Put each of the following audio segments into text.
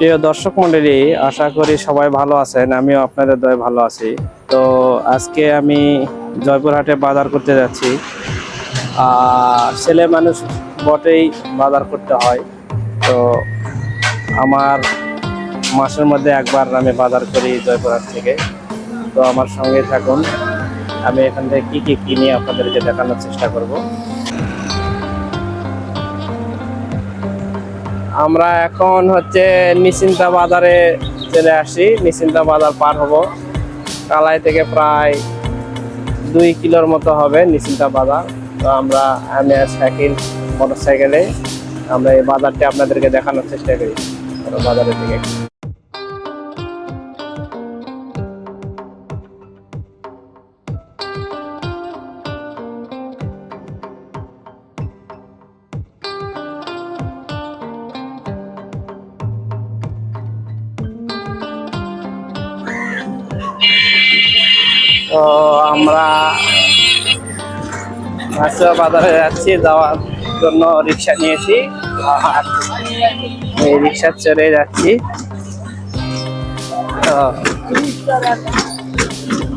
প্রিয় দর্শক মন্ডলী, আশা করি সবাই ভালো আছেন, আমিও আপনাদের দয়ে ভালো আছি। তো আজকে আমি জয়পুরহাটে বাজার করতে যাচ্ছি। আর ছেলে মানুষ বটেই বাজার করতে হয়। তো আমার মাসের মধ্যে একবার আমি বাজার করি জয়পুরহাট থেকে। তো আমার সঙ্গে থাকুন, আমি এখান থেকে কী কী কিনি আপনাদেরকে দেখানোর চেষ্টা করব। আমরা এখন হচ্ছে নিশ্চিন্তা বাজারে চলে আসি। নিশ্চিন্তা বাজার পার হব। কালাই থেকে প্রায় দুই কিলোর মতো হবে নিশ্চিন্তা বাজার। তো আমরা, আমি সাইকেল মোটর সাইকেলে আমরা এই বাজারটি আপনাদেরকে দেখানোর চেষ্টা করি। বাজারের দিকে। মাছুয়া বাজারে যাচ্ছি যাওয়ার জন্য রিক্সা নিয়েছি। আর এই রিক্সা চড়ে যাচ্ছি। তো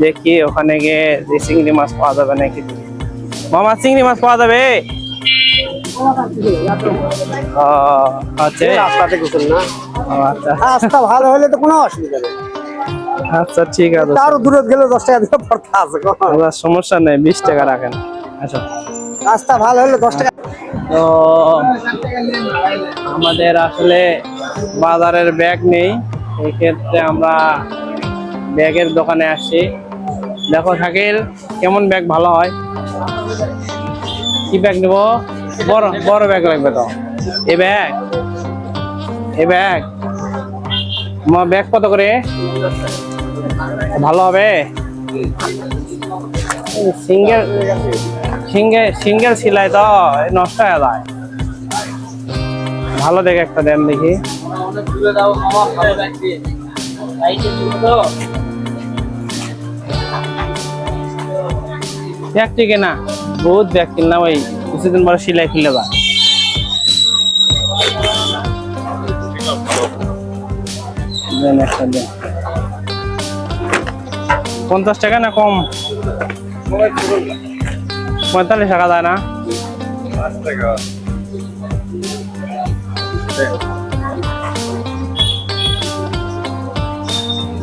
দেখি ওখানে গিয়ে যে চিংড়ি মাছ পাওয়া যাবে নাকি। মামা চিংড়ি মাছ পাওয়া যাবে? আচ্ছা। ভালো হলে তো কোনো অসুবিধা নেই। আচ্ছা ঠিক আছে। তারও দূরে গেলে দশ টাকা পড়তে আছে সমস্যা নেই বিশ টাকা রাখেন। আচ্ছা। রাস্তা ভালো হলে দশ টাকা। তো আমাদের আসলে বাজারের ব্যাগ নেই এই ক্ষেত্রে আমরা ব্যাগের দোকানে আসছি। দেখো শাকিল কেমন ব্যাগ ভালো হয়? কি ব্যাগ নেব? বড় বড় ব্যাগ লাগবে তো। এ ব্যাগ এ ব্যাগ। তোমার ব্যাগ কত করে? ভালো হবে? সিঙ্গেল সিঙ্গেল সিঙ্গেল সিলাই তো নষ্ট হয়ে যায়। ভালো দেখে একটা দেন দেখি। ব্যাগ টিকে না বহুত ব্যাগ কিনলাম ওই কিছুদিন পরে সিলাই একটা দেন। পঞ্চাশ টাকা না কম? পঁয়তাল্লিশ টাকা যায় না।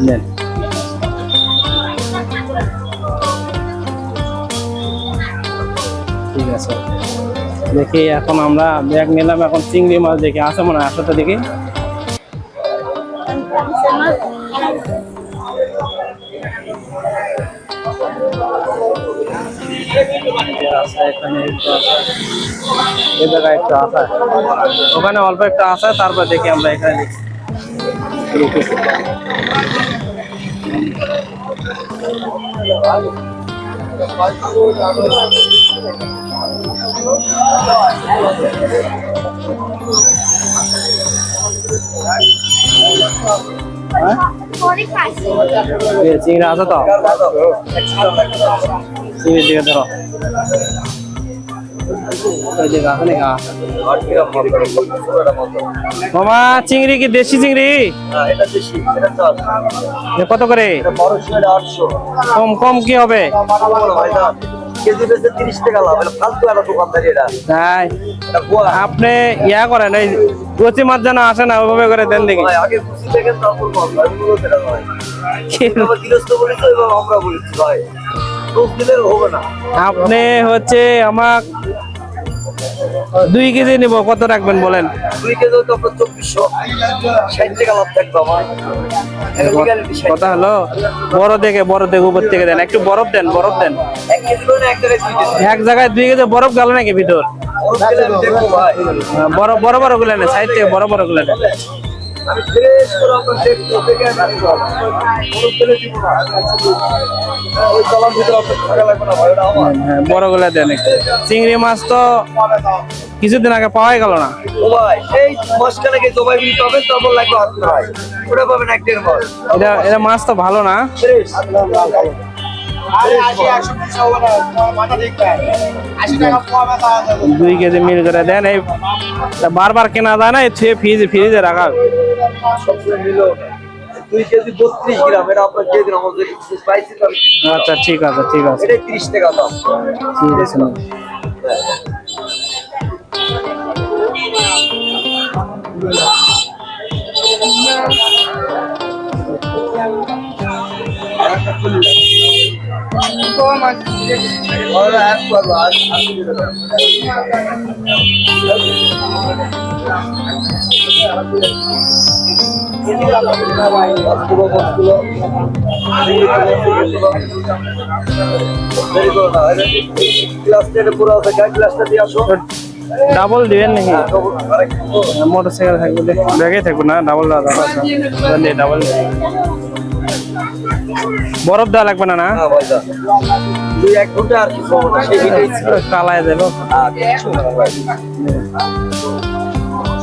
দেন ঠিক আছে। দেখি এখন আমরা ব্যাগ নিলাম, এখন চিংড়ি মাছ দেখি, আছে মনে হয়, আসো তো দেখি। এখানে একটু আছে। এই জায়গায় একটু আছে ওখানে অল্প একটু আছে তারপর দেখি আমরা এখানে দেখি। হ্যাঁ? এ, চিংড়ি আছে তো চিংড়ি দিকে ধরো? মামা চিংড়ি কি দেশি চিংড়ি? কত করে? কম কম কি হবে? আপনি ইয়া করেন ওই কচি মাছ যেন আসে না ওইভাবে করে দেন দেখি। আপনি হচ্ছে আমার দুই কেজি নিব কত রাখবেন বলেন? কথা হলো বড় দেখে বড় দেখে উপর থেকে দেন। একটু বরফ দেন বরফ দেন। এক জায়গায় দুই কেজি। বরফ গেল নাকি ভিতর? বড় বড় বড়গুলো নেন সাইড থেকে বড় বড়গুলো নেন। হ্যাঁ, বড়গুলো দেন চিংড়ি মাছ তো কিছুদিন আগে পাওয়াই গেল না। ও ভাই এই জবাই বিল পাবেন তারপর লাগবে হাত ভাই ওটা পাবেন এক দেড় মাস। এটা এটা মাছ তো ভালো না। দুই কেজি মিল করে দেন এই বারবার কেনা যায় না ফ্রিজ ফ্রিজে রাখা। সবসময় নিল দুই কেজি বত্রিশ গ্রাম এটা আপনার দিয়ে দিন আমাদের স্পাইসি আচ্ছা ঠিক আছে ঠিক আছে। এটা তিরিশ টাকা দাম। ঠিক আছে। আর ডাবল দিবেন নাকি? মোটর সাইকেল থাকবে ব্যাগে থাকবে না? ডাবল ডাবল বরফ দেওয়া লাগবে না না? হ্যাঁ, দুই এক ঘণ্টা আর কি। কালায় দেবো।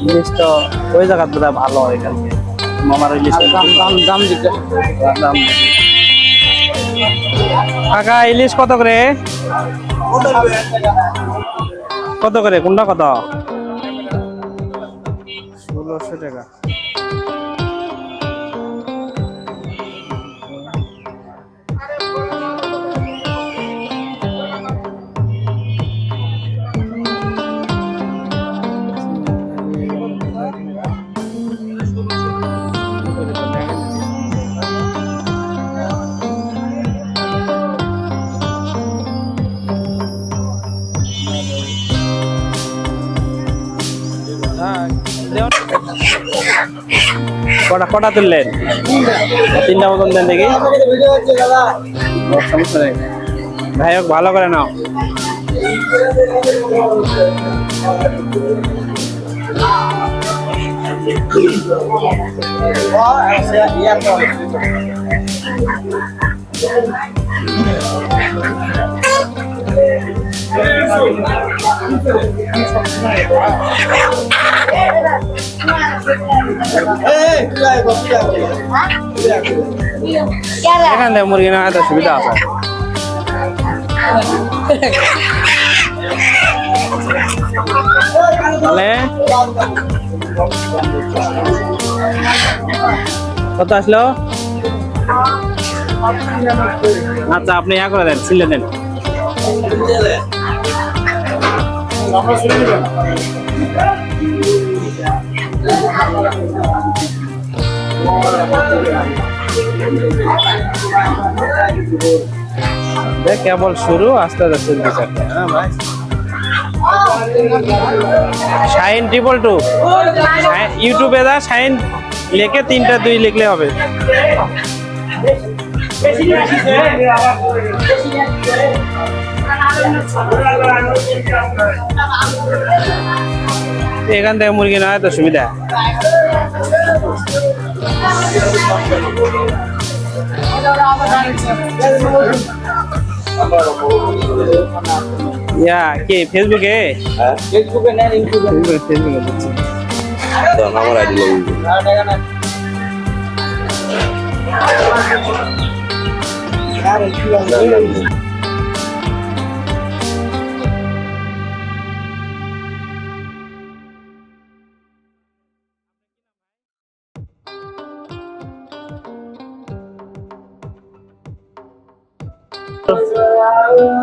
জিনিসটা ওই জায়গা বোধ ভালো হয় এখানে মামার ইলিশ দাম দাম দাম। কাকা ইলিশ কত করে? কত করে? কোনটা কত? ষোলোশো টাকা। কটা তুললেন? তিনটা মতন দেন দেখি। ভাই হোক ভালো করে নাও। এখান থেকে মুরগি না তো সুবিধা আছে। কত আসলো? আচ্ছা আপনি ইয়া করে দেন সিলে দেন। দেখ কেবল শুরু, আস্তে আস্তে চলতেছে হ্যাঁ শাইন ট্রিপল টু ইউটিউবে দা শাইন লিখে তিনটা দুই লিখলে হবে। এখান থেকে মুরগি না হয় তো সুবিধা। ইয়া কি ফেসবুকে হ্যাঁ? ফেসবুকে ইউটিউবে দিচ্ছি। আমার আইডি।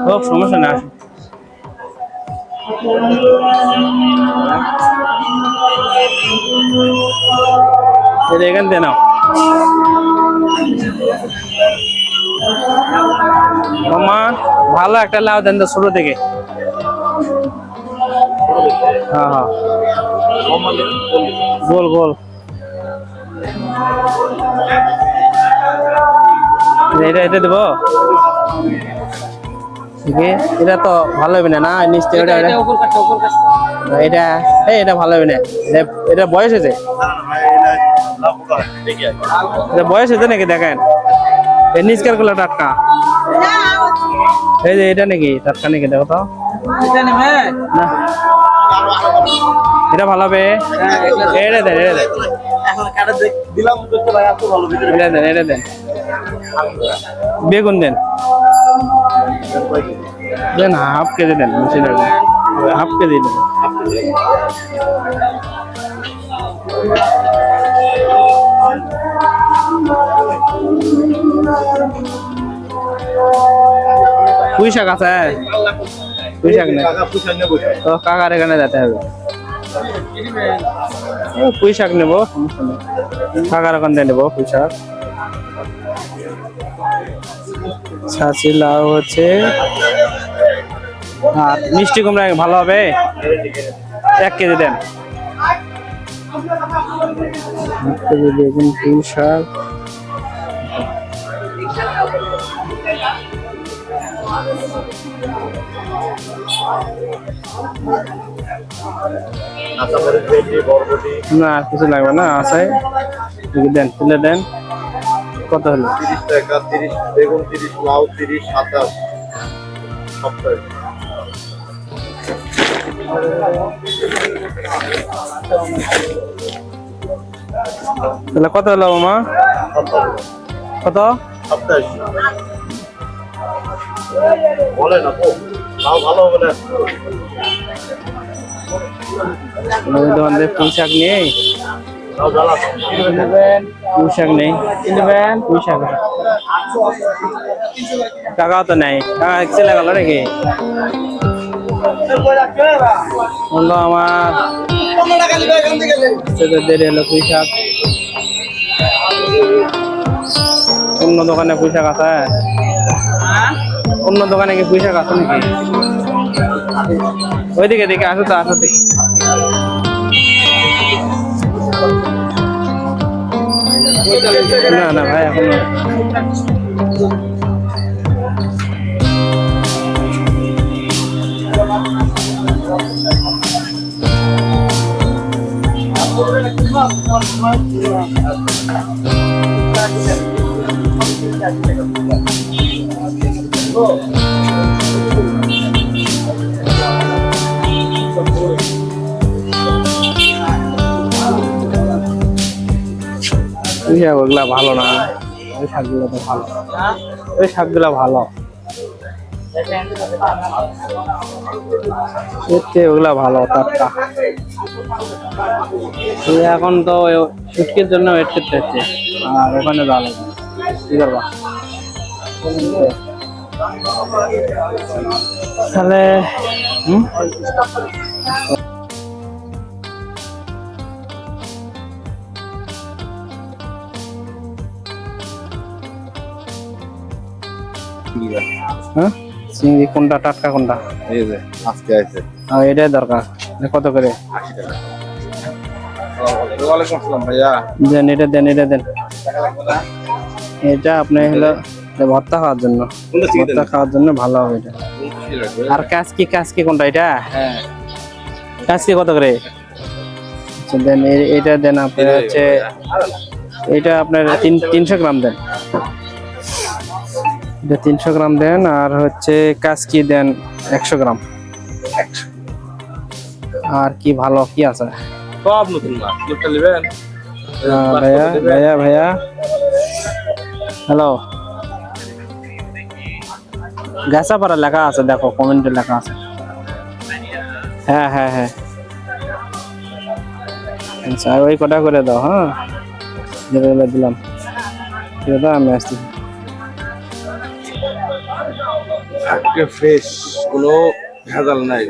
হোক সমস্যা না আসুন তাহলে এখান থেকে নাও। মামা ভালো একটা লাউ দেন তো ছোট থেকে। হ্যাঁ হ্যাঁ। গোল গোল। এটা এটা দেবো? এটা তো ভালো হবে না না? নিশ্চয় এটা এটা এটা এই এটা ভালো হবে না। এটা- বয়স হয়েছে? এটা বয়স হয়েছে নাকি দেখেন? এই নিচকারগুলো টাটকা? এই যে এটা নাকি টাটকা নাকি দেখো তো। এটা ভালো হবে? এটা দেন এটা দেন। দেন। বেগুন দেন। দেন হাফ কেজি দেন হাফ কেজি দেন। পুঁই শাক আছে পুঁই শাক নেই। কাকার এখানে যেতে হবে। ও, পুঁই শাক নেব কাকার ওখান থেকে নেব পুঁই শাক ছাঁচি লাউ হচ্ছে। আর মিষ্টি কুমড়া ভালো হবে? এক কেজি দেন। বেগুন পুঁই শাক। বরবটি। না আর কিছু লাগবে না আছে দেন তুলে দেন। কত হলো? তিরিশ টাকা তিরিশ বেগুন তিরিশ লাউ তিরিশ সাতাশ। সপ্তাহে। তাহলে কত হলো মামা? কত? সপ্তাহে বলে না তো লাউ ভালো হবে না? ওই দোকান থেকে পুঁই শাক নিয়ে? লাউ জ্বালা পুঁই শাক নেই। পুঁই টাকা তো নেই টাকা চলে গেল নাকি বলল আমার দেরি অন্য দোকানে পুঁই শাক আছে অন্য দোকানে কি পুঁই শাক আছে নাকি ওইদিকে দিকে আসো তো আসো দেখি না না ভাই এখন ওই শাক ওগুলা ভালো না। ওই শাকগুলো তো ভালো। ওই শাকগুলো ভালো। ওগুলা ভালো এখন তো শুটকির জন্য ওয়েট করতে হচ্ছে আর ওখানে ভালো কি করবা? তাহলে, হুম? হ্যাঁ? চিংড়ি কোনটা টাটকা কোনটা? এই যে আজকে আছে আর এটাই দরকার। কত করে? আশি টাকা। ওয়ালাইকুম আসসালাম ভাইয়া। দেন এটা দেন এটা দেন। এটা আপনি হলো ভর্তা খাওয়ার জন্য। ভর্তা খাওয়ার জন্য ভালো হবে এটা। আর কোনটা এটা? হ্যাঁ। কত করে? আচ্ছা দেন এটা দেন আপনার হচ্ছে এটা আপনার তিন তিনশো গ্রাম দেন। এটা তিনশো গ্রাম দেন আর হচ্ছে কাসকি দেন একশো গ্রাম। আর কি ভালো কি আছে? সব নতুন মাছ নেবেন? ভাইয়া ভাইয়া ভাইয়া। হ্যালো গাছাপাড়া লেখা আছে দেখো কমেন্টে লেখা আছে। হ্যাঁ হ্যাঁ হ্যাঁ। আচ্ছা ওই কটা করে দাও হ্যাঁ? যেগুলো দিলাম। আমি আসছি। আজকে ফ্রেশ কোনো ভেজাল নাই।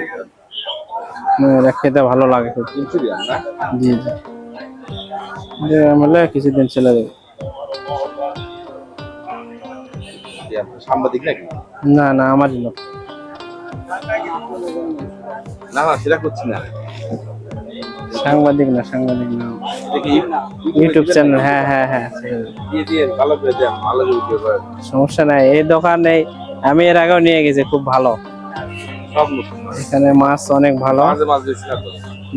এটা খেতে ভালো লাগে জি জি। যে কিছুদিন চলে যাবে। সাংবাদিক নাকি? না না আমারই লোক। না না সেটা করছি না। সাংবাদিক না সাংবাদিক না। ইউটিউব চ্যানেল হ্যাঁ হ্যাঁ হ্যাঁ। সমস্যা নাই এই দোকানে আমি এর আগেও নিয়ে গেছি খুব ভালো। এখানে মাছ অনেক ভালো।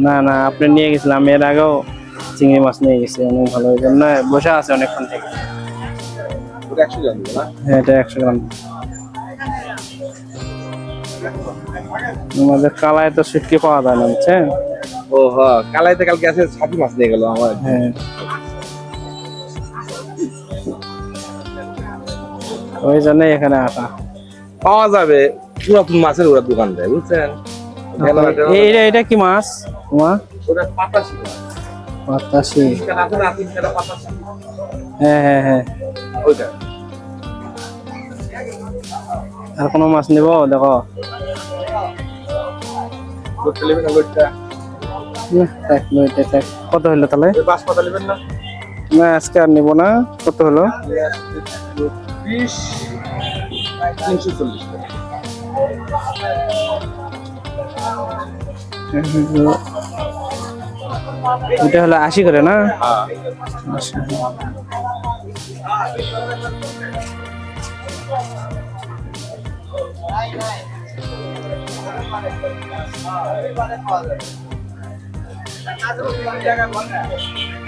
না না আপনি নিয়ে গেছিলাম এর আগেও চিংড়ি মাছ নিয়ে গেছি অনেক ভালো। ওই জন্য বসে আছে অনেকক্ষণ থেকে। হ্যাঁ এটা একশো গ্রাম। আমাদের কালায় তো শুটকি পাওয়া যায় না বুঝছেন? ও হ্যাঁ কালাইতে কালকে আছে মাছ নিয়ে গেল আমার। হ্যাঁ। ওই জন্যই এখানে আসা। পাওয়া যাবে পুরাতন মাছের ওরা দোকান দেয় বুঝছেন? ঢেলা- এইটা এটা কি মাছ? ওটা পাতাশি। হ্যাঁ হ্যাঁ হ্যাঁ। ওইটা। আর কোনো মাছ নিব? দেখো। কত হলো তাহলে? না? না আজকে আর নিব না। কত হলো? বিশ, তিনশো চল্লিশ টাকা। এটা হলো আশি করে না।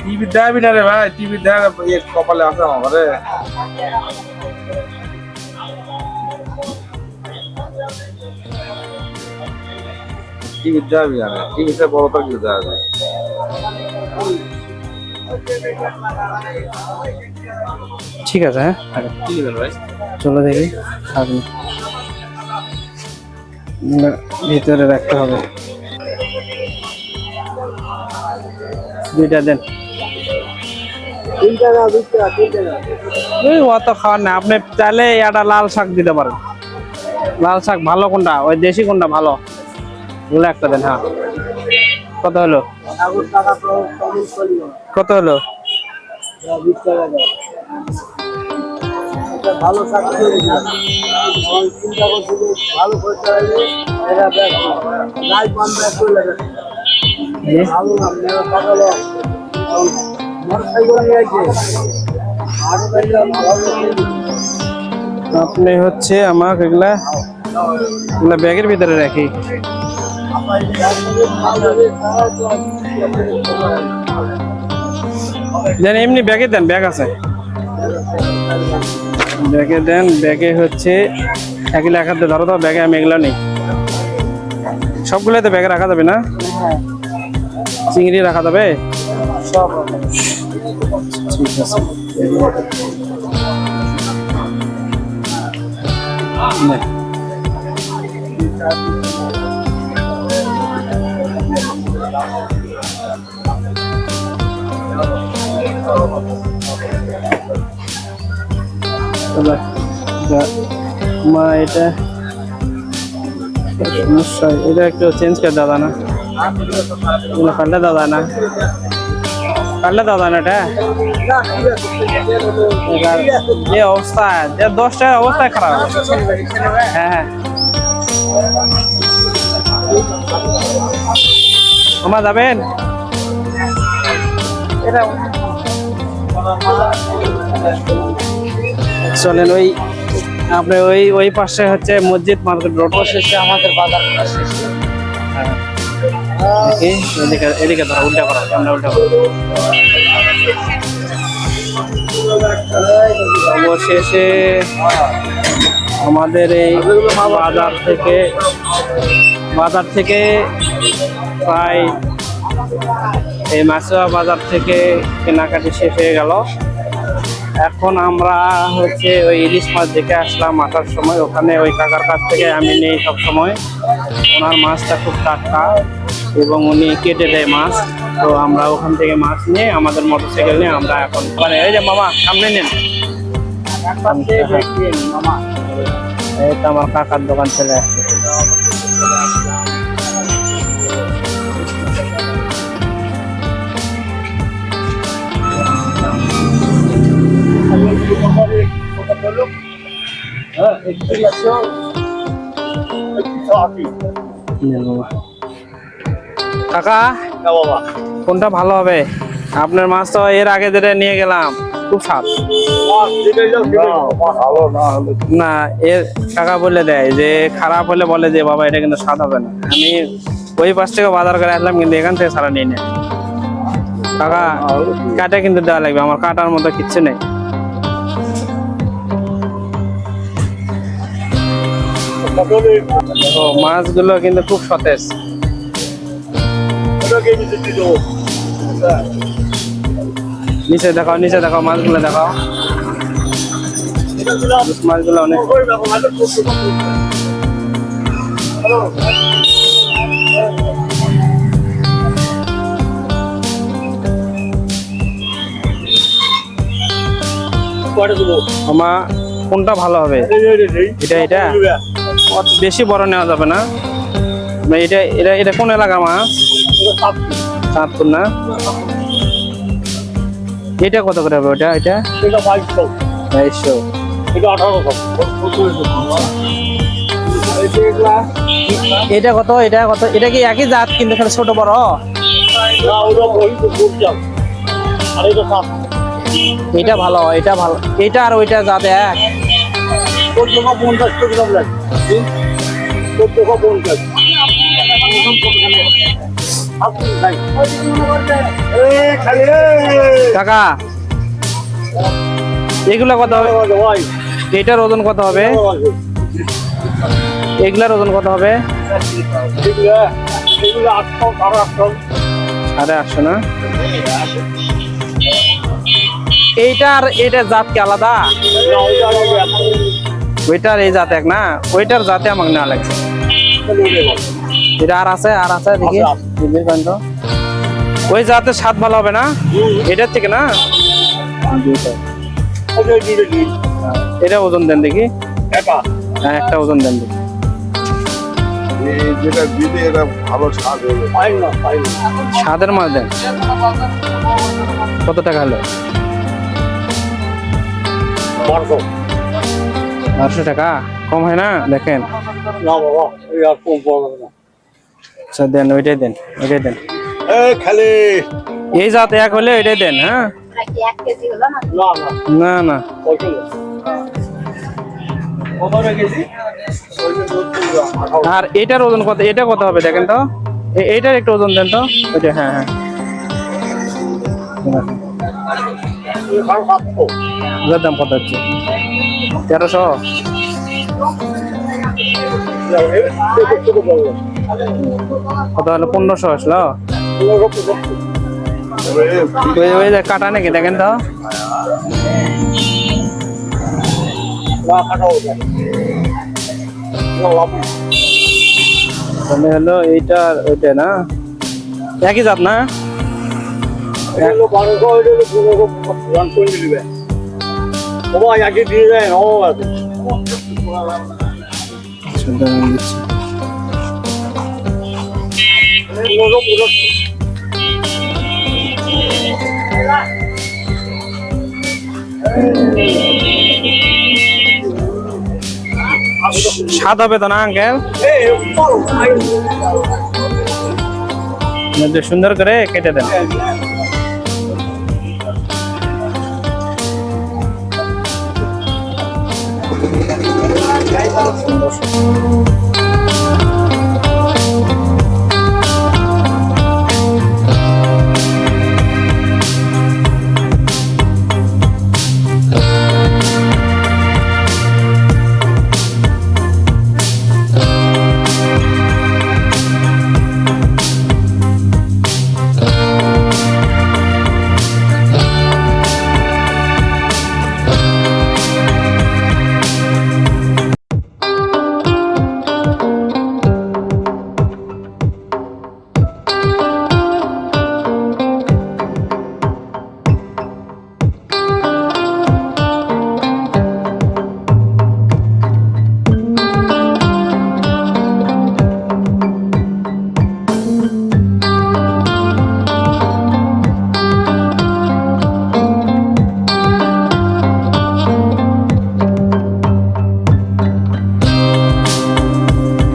টিভি দেখাবি না রে ভাই টিভি দেখা কপালে আছে আমার ঘরে টিভি দেখাবি না। টিভিতে বড় কিছু দেখা যায় ঠিক আছে হ্যাঁ। কি ভাই? চলো দেখি আপনি ভিতরে রাখতে হবে। দুইটা দেন। অত খাওয়ার না আপনি চাইলে একটা লাল শাক দিতে পারেন। লাল শাক ভালো কোনটা? ওই দেশি কোনটা ভালো? ওগুলো একটা দেন হ্যাঁ। কত হলো? কত হলো? আপনি হচ্ছে আমাকে এগুলা এগুলা ব্যাগের ভিতরে রাখি। দেন, এমনি ব্যাগে দেন, ব্যাগ আছে। ব্যাগে দেন, ব্যাগে হচ্ছে এক হাতে ধরো তো ব্যাগে আমি এগুলো নেই। সবগুলো তো ব্যাগে রাখা যাবে না? চিংড়ি রাখা যাবে? ঠিক আছে। মা, এটা সমস্যা, এটা একটু চেঞ্জ করে দাদা না পাল্টে দাদা না পাল্টে দাদা না এটা। যে অবস্থা দশটার অবস্থায় খারাপ। হ্যাঁ হ্যাঁ। তোমার যাবেন? চলেন ওই আপনি ওই ওই পাশে হচ্ছে মসজিদ মার্কেট রোড। শেষে আমাদের বাজার। এদিকে এদিকে ধরো উল্টা করো সামনে উল্টা করো। অবশেষে আমাদের এই বাজার থেকে বাজার থেকে প্রায় এই মাছুয়া বাজার থেকে কেনাকাটি শেষ হয়ে গেল। এখন আমরা হচ্ছে ওই ইলিশ মাছ দেখে আসলাম আসার সময়। ওখানে ওই কাকার কাছ থেকে আমি নেই সব সময় ওনার মাছটা খুব টাটকা এবং উনি কেটে দেয় মাছ। তো আমরা ওখান থেকে মাছ নিয়ে আমাদের মোটরসাইকেল নিয়ে আমরা এখন মানে এই যে মামা সামনে নেন। এই তো আমার কাকার দোকান চলে আসছে। নেন মামা। কাকা কোনটা ভালো হবে? আপনার মাছ তো এর আগে যেটা নিয়ে গেলাম খুব স্বাদ। না এর কাকা বলে দেয় যে খারাপ হলে বলে যে বাবা এটা কিন্তু স্বাদ হবে না। আমি ওই পাশ থেকে বাজার করে আসলাম কিন্তু এখান থেকে সারা নিয়ে নেয়। কাকা কাটা কিন্তু দেওয়া লাগবে আমার কাটার মতো কিচ্ছু নেই। ও মাছগুলো কিন্তু খুব সতেজ। নিচে দেখাও নিচে দেখাও মাছগুলো দেখাও। মাছগুলো অনেক কোনটা ভালো হবে? এটা এটা? অত বেশি বড় নেওয়া যাবে না। এটা এটা এটা কোন এলাকা মাছ? চাঁদপুর না? এটা কত করে হবে ওটা এটা? বাইশশো। এটা কত এটা কত? এটা কি একই জাত কিন্তু ছোট বড়? এটা ভালো এটা ভালো। এটা আর ওইটা জাত এক। পঞ্চাশ কিলোগ্রাম লাগে। চোদ্দশো পঞ্চাশ। কাকা এগুলা কত হবে? এটার ওজন কত হবে? এগুলার ওজন কত হবে? সাড়ে আটশো। না? এইটা আর এটা জাত কি আলাদা। ওইটার এই জাত এক না ওইটার জাতে আমাকে না লাগছে। এটা আর আছে আর আছে দেখি। দেখি কেন ওই জাতে স্বাদ ভালো হবে না? এটার থেকে না? এটা ওজন দেন দেখি। হ্যাঁ একটা ওজন দেন দেখি। যেটা এটা ভালো স্বাদ হবে। স্বাদের মাছ দেন। কত টাকা হলো? বারোশো টাকা? কম হয় না? দেখেন। আচ্ছা দেন ওইটাই দেন ওইটাই দেন। এ খালি। এই জাত এক হলে ওইটাই দেন হ্যাঁ? নাকি এক কেজি হলো না? না না। আর এটার ওজন কত এটা কত হবে দেখেন তো? এ- এইটার একটু ওজন দেন তো। ওইটা হ্যাঁ হ্যাঁ। ওটার দাম কত হচ্ছে তেরোশো কত হলো পনেরোশো আসলো কাটা নাকি দেখেন তো হলো এইটা ওইটা না একই জাত না আগে দিয়ে দেয় ও শুনতে আমি দিচ্ছি। স্বাদ হবে তো না আঙ্কেল সুন্দর করে কেটে দেন সুন্দর